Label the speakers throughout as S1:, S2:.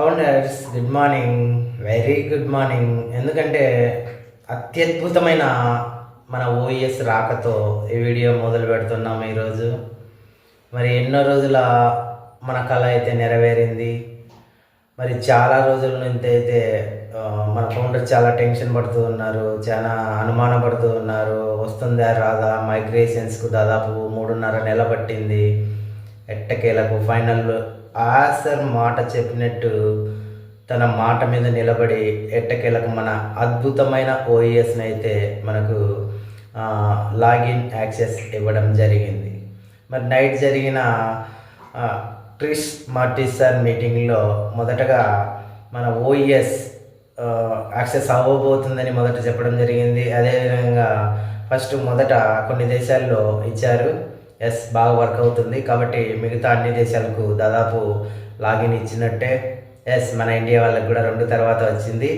S1: Founders good morning very good morning ఎందుకంటే అత్యద్భుతమైన మన ఓఎస్ రాకతో ఈ వీడియో మొదలు పెడుతున్నాము ఈరోజు. మరి ఎన్నో రోజుల మన కళ అయితే నెరవేరింది. మరి చాలా రోజుల నుంచి అయితే మన ఫౌండర్ చాలా టెన్షన్ పడుతూ ఉన్నారు చాలా అనుమాన పడుతూ ఉన్నారు. వస్తుందా రాదా? మైగ్రేషన్స్కు దాదాపు మూడున్నర నెల పట్టింది. ఎట్టకేలకు ఫైనల్ ఆసర్ మాట చెప్పినట్టు తన మాట మీద నిలబడి ఎట్టకేలకు మన అద్భుతమైన ఓఈఎస్ని అయితే మనకు లాగిన్ యాక్సెస్ ఇవ్వడం జరిగింది. మరి నైట్ జరిగిన ట్రిస్ ట్రిష్ మార్టిస్ సార్ మీటింగ్లో మొదటగా మన ఓఈఎస్ యాక్సెస్ అవ్వబోతుందని మొదట చెప్పడం జరిగింది. అదేవిధంగా ఫస్ట్ మొదట కొన్ని దేశాల్లో ఇచ్చారు. ఎస్ బాగా వర్క్ అవుతుంది. కాబట్టి మిగతా అన్ని దేశాలకు దాదాపు లాగిన్ ఇచ్చినట్టే. ఎస్ మన ఇండియా వాళ్ళకి కూడా రెండు తర్వాత వచ్చింది.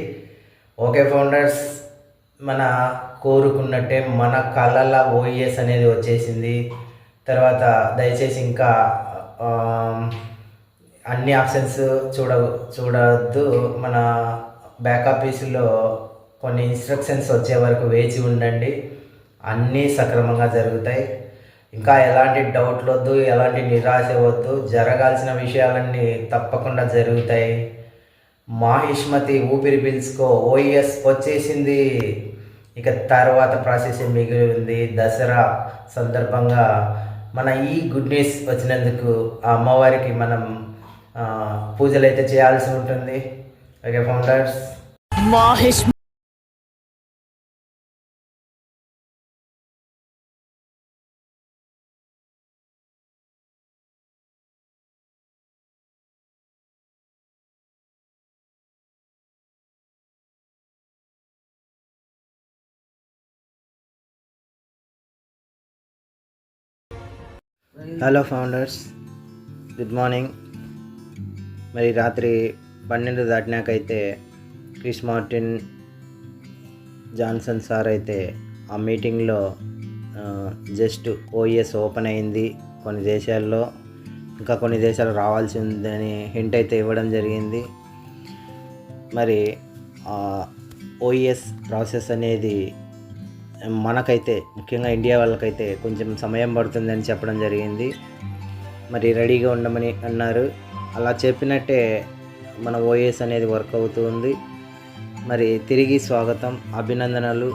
S1: ఓకే ఫౌండర్స్ మన కోరుకున్నట్టే మన కళల ఓఈఎస్ అనేది వచ్చేసింది. తర్వాత దయచేసి ఇంకా అన్ని ఆప్షన్స్ చూడ చూడవద్దు మన బ్యాక్ ఆఫీసులో కొన్ని ఇన్స్ట్రక్షన్స్ వచ్చే వరకు వేచి ఉండండి. అన్నీ సక్రమంగా జరుగుతాయి. ఇంకా ఎలాంటి డౌట్లు వద్దు ఎలాంటి నిరాశ వద్దు జరగాల్సిన విషయాలన్నీ తప్పకుండా జరుగుతాయి. మాహిష్మతి ఊపిరి పీల్చుకో ఓఎస్ వచ్చేసింది. ఇక తర్వాత ప్రాసెస్ మిగిలి ఉంది. దసరా సందర్భంగా మన ఈ గుడ్ న్యూస్ వచ్చినందుకు ఆ అమ్మవారికి మనం పూజలు అయితే చేయాల్సి ఉంటుంది. ఓకే ఫౌండర్స్
S2: మాహిష్
S1: హలో ఫౌండర్స్ గుడ్ మార్నింగ్ మరి రాత్రి పన్నెండు దాటినాకైతే క్రిస్ మార్టిన్ జాన్సన్ సార్ అయితే ఆ మీటింగ్లో జస్ట్ ఓఎస్ ఓపెన్ అయింది కొన్ని దేశాల్లో. ఇంకా కొన్ని దేశాలు రావాల్సి ఉందని హింట్ అయితే ఇవ్వడం జరిగింది. మరి ఓఎస్ ప్రాసెస్ అనేది మనకైతే ముఖ్యంగా ఇండియా వాళ్ళకైతే కొంచెం సమయం పడుతుందని చెప్పడం జరిగింది. మరి రెడీగా ఉండమని అన్నారు. అలా చెప్పినట్టే మన ఓఎస్ అనేది వర్క్ అవుతుంది. మరి తిరిగి స్వాగతం అభినందనలు.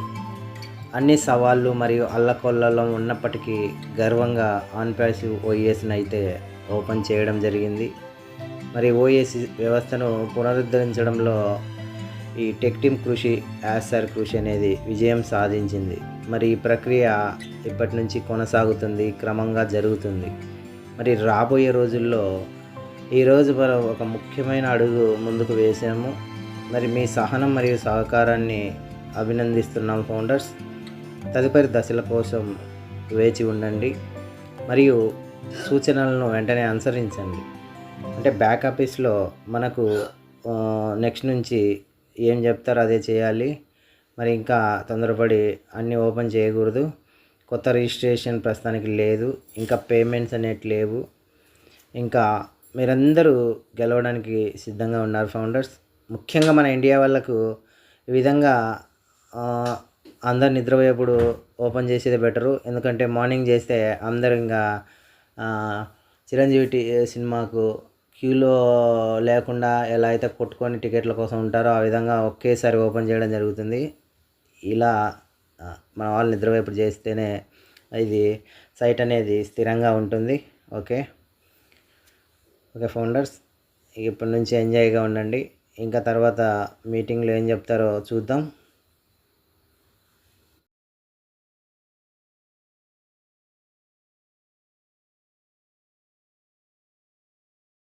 S1: అన్ని సవాళ్ళు మరియు అల్లకొల్లలో ఉన్నప్పటికీ గర్వంగా ఆన్ప్యాసివ్ ఓఎస్ని అయితే ఓపెన్ చేయడం జరిగింది. మరి ఓఎస్ వ్యవస్థను పునరుద్ధరించడంలో ఈ టెక్ టీమ్ కృషి యాసర్ కృషి అనేది విజయం సాధించింది. మరి ఈ ప్రక్రియ ఇప్పటి నుంచి కొనసాగుతుంది క్రమంగా జరుగుతుంది. మరి రాబోయే రోజుల్లో ఈరోజు మనం ఒక ముఖ్యమైన అడుగు ముందుకు వేసాము. మరి మీ సహనం మరియు సహకారాన్ని అభినందిస్తున్నాం ఫౌండర్స్. తదుపరి దశల కోసం వేచి ఉండండి. మరియు సూచనలను వెంటనే అనుసరించండి. అంటే బ్యాక్ ఆఫీస్లో మనకు నెక్స్ట్ నుంచి ఏం చెప్తారో అదే చేయాలి. మరి ఇంకా తొందరపడి అన్నీ ఓపెన్ చేయకూడదు. కొత్త రిజిస్ట్రేషన్ ప్రస్తుతానికి లేదు. ఇంకా పేమెంట్స్ అనేవి లేవు. ఇంకా మీరందరూ గెలవడానికి సిద్ధంగా ఉన్నారు ఫౌండర్స్. ముఖ్యంగా మన ఇండియా వాళ్ళకు ఈ విధంగా అందరు నిద్రపోయేప్పుడు ఓపెన్ చేసేది బెటరు. ఎందుకంటే మార్నింగ్ చేస్తే అందరు ఇంకా చిరంజీవి సినిమాకు క్యూలో లేకుండా ఎలా అయితే కొట్టుకొని టికెట్ల కోసం ఉంటారో ఆ విధంగా ఒకేసారి ఓపెన్ చేయడం జరుగుతుంది. ఇలా మన వాళ్ళు నిద్రవైపు చేస్తేనే ఇది సైట్ అనేది స్థిరంగా ఉంటుంది. ఓకే? ఓకే ఫౌండర్స్ ఇప్పటి నుంచి ఎంజాయ్గా ఉండండి. ఇంకా తర్వాత మీటింగ్లో ఏం చెప్తారో చూద్దాం.